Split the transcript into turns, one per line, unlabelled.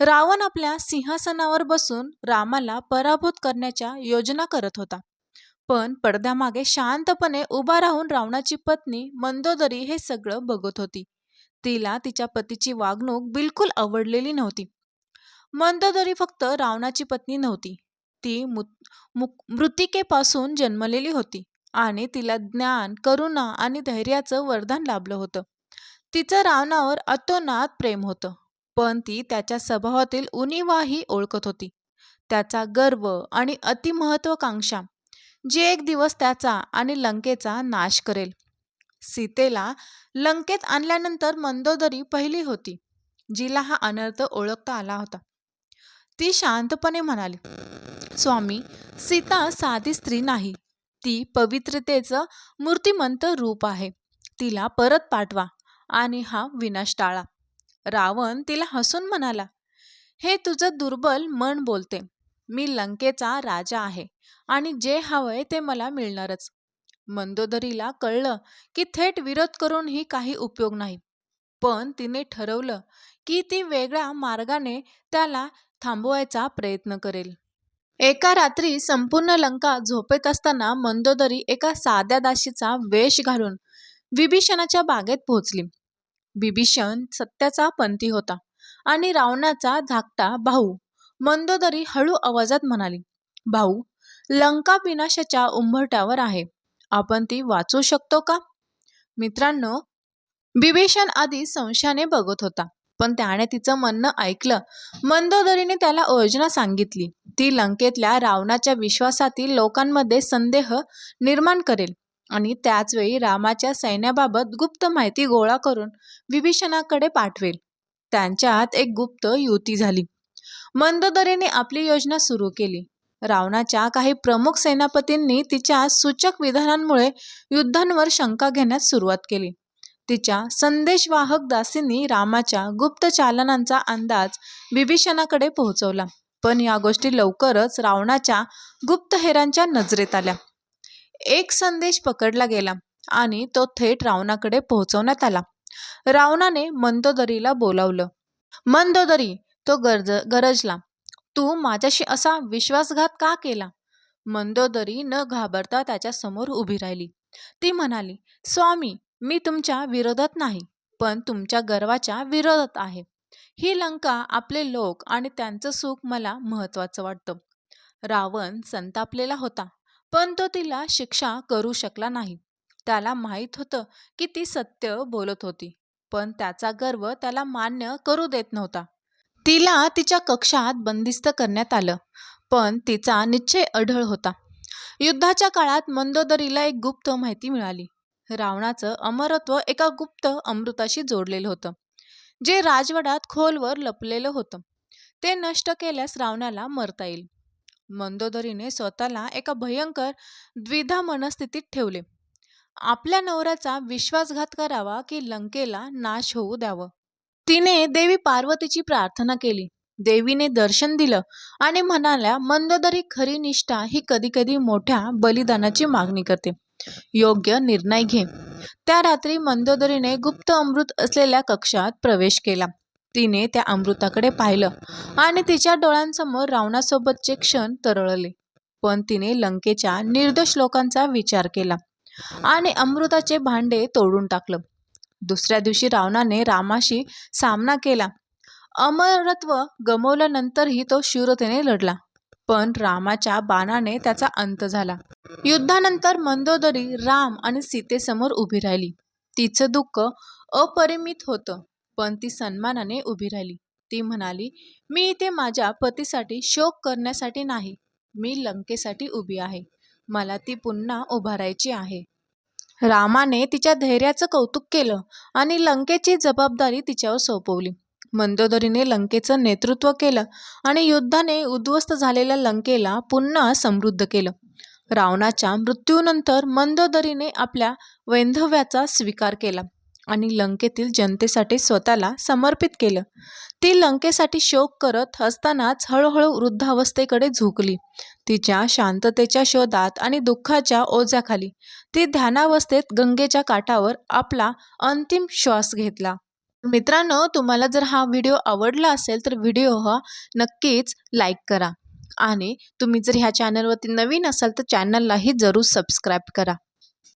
रावण आपल्या सिंहासनावर बसून रामाला पराभूत करण्याच्या योजना करत होता. पण पडद्यामागे शांतपणे उभा राहून रावणाची पत्नी मंदोदरी हे सगळं बघत होती. तिला तिच्या पतीची वागणूक बिलकुल आवडलेली नव्हती. मंदोदरी फक्त रावणाची पत्नी नव्हती. ती मु मृतिकेपासून जन्मलेली होती आणि तिला ज्ञान करुणा आणि धैर्याचं वरदान लाभलं होतं. तिचं रावणावर अतोनात प्रेम होतं. पण ती त्याच्या स्वभावातील उणीवाही ओळखत होती. त्याचा गर्व आणि अतिमहत्वाकांक्षा जे एक दिवस त्याचा आणि लंकेचा नाश करेल. सीतेला लंकेत आणल्यानंतर मंदोदरी पहिली होती जिला हा अनर्थ ओळखता आला होता. ती शांतपणे म्हणाली स्वामी सीता साधी स्त्री नाही. ती पवित्रतेचं मूर्तिमंत रूप आहे. तिला परत पाठवा आणि हा विनाश टाळा. रावण तिला हसून म्हणाला हे तुझं दुर्बल मन बोलते. मी लंकेचा राजा आहे आणि जे हवंय ते मला मिळणारच. मंदोदरीला कळलं की थेट विरोध करूनही काही उपयोग नाही. पण तिने ठरवलं की ती वेगळ्या मार्गाने त्याला थांबवायचा प्रयत्न करेल. एका रात्री संपूर्ण लंका झोपेत असताना मंदोदरी एका साध्या दाशीचा वेश घालून विभीषणाच्या बागेत पोहोचली. बिभीषण सत्याचा पंथी होता आणि रावणाचा धाकटा भाऊ. मंदोदरी हळू आवाजात म्हणाली भाऊ लंका विनाशाच्या उंबरट्यावर आहे. आपण ती वाचू शकतो का? मित्रांनो बिभीषण आधी संशयाने बघत होता पण त्याने तिचं म्हणणं ऐकलं. मंदोदरीने त्याला योजना सांगितली ती लंकेतल्या रावणाच्या विश्वासातील लोकांमध्ये संदेह निर्माण करेल. आणि त्याचवेळी रामाच्या सैन्याबाबत गुप्त माहिती गोळा करून विभीषणाकडे पाठवेल. त्यांच्यात एक गुप्त युती झाली. मंदोदरीने आपली योजना सुरू केली. रावणाच्या काही प्रमुख सेनापतींनी तिच्या सूचक विधानांमुळे युद्धांवर शंका घेण्यास सुरुवात केली. तिच्या संदेशवाहक दासींनी रामाच्या गुप्त चालनांचा अंदाज विभीषणाकडे पोहोचवला. पण या गोष्टी लवकरच रावणाच्या गुप्तहेरांच्या नजरेत आल्या. एक संदेश पकडला गेला आणि तो थेट रावणाकडे पोहोचवण्यात आला. रावणाने मंदोदरीला बोलावलं. मंदोदरी तो गरज गरजला. तू माझ्याशी असा विश्वासघात का केला? मंदोदरी न घाबरता त्याच्यासमोर उभी राहिली. ती म्हणाली स्वामी मी तुमच्या विरोधात नाही पण तुमच्या गर्वाच्या विरोधात आहे. ही लंका आपले लोक आणि त्यांचं सुख मला महत्वाचं वाटतं. रावण संतापलेला होता. पण तो तिला शिक्षा करू शकला नाही. त्याला माहीत होतं की ती सत्य बोलत होती पण त्याचा गर्व त्याला मान्य करू देत नव्हता. तिला तिच्या कक्षात बंदिस्त करण्यात आलं पण तिचा निश्चय अढळ होता. युद्धाच्या काळात मंदोदरीला एक गुप्त माहिती मिळाली. रावणाचं अमरत्व एका गुप्त अमृताशी जोडलेलं होतं जे राजवाड्यात खोलवर लपलेलं होतं. ते नष्ट केल्यास रावणाला मरता येईल. मंदोदरीने स्वतःला एका भयंकर द्विधा मनस्थितीत ठेवले. आपल्या नवऱ्याचा विश्वासघात करावा की लंकेला नाश होऊ द्यावं. तिने देवी पार्वतीची प्रार्थना केली. देवीने दर्शन दिलं आणि म्हणाल्या मंदोदरी खरी निष्ठा ही कधीकधी मोठ्या बलिदानाची मागणी करते. योग्य निर्णय घे. त्या रात्री मंदोदरीने गुप्त अमृत असलेल्या कक्षात प्रवेश केला. तिने त्या अमृताकडे पाहिलं आणि तिच्या डोळ्यांसमोर रावणासोबतचे क्षण तरळले. पण तिने लंकेच्या निर्दोष लोकांचा विचार केला आणि अमृताचे भांडे तोडून टाकलं. दुसऱ्या दिवशी रावणाने रामाशी सामना केला. अमरत्व गमवल्यानंतरही तो शूरतेने लढला पण रामाच्या बाणाने त्याचा अंत झाला. युद्धानंतर मंदोदरी राम आणि सीतेसमोर उभी राहिली. तिचं दुःख अपरिमित होतं. पण ती सन्मानाने उभी राहिली. ती म्हणाली मी इथे माझ्या पतीसाठी शोक करण्यासाठी नाही. मी लंकेसाठी उभी आहे. मला ती पुन्हा उभारायची आहे. रामाने तिच्या धैर्याचं कौतुक केलं आणि लंकेची जबाबदारी तिच्यावर सोपवली. मंदोदरीने लंकेचं नेतृत्व केलं आणि युद्धाने उद्ध्वस्त झालेल्या लंकेला पुन्हा समृद्ध केलं. रावणाच्या मृत्यूनंतर मंदोदरीने आपल्या वैंधव्याचा स्वीकार केला. आणि लंकेतील जनतेसाठी स्वतःला समर्पित केलं. ती लंकेसाठी शोक करत असतानाच हळूहळू वृद्धावस्थेकडे झुकली. तिच्या शांततेच्या शोधात आणि दुःखाच्या ओझ्याखाली ती ध्यानावस्थेत गंगेच्या काठावर आपला अंतिम श्वास घेतला. मित्रांनो तुम्हाला जर हा व्हिडिओ आवडला असेल तर व्हिडिओ हा नक्कीच लाईक करा. आणि तुम्ही जर ह्या चॅनलवरती नवीन असाल तर चॅनललाही जरूर सबस्क्राईब करा.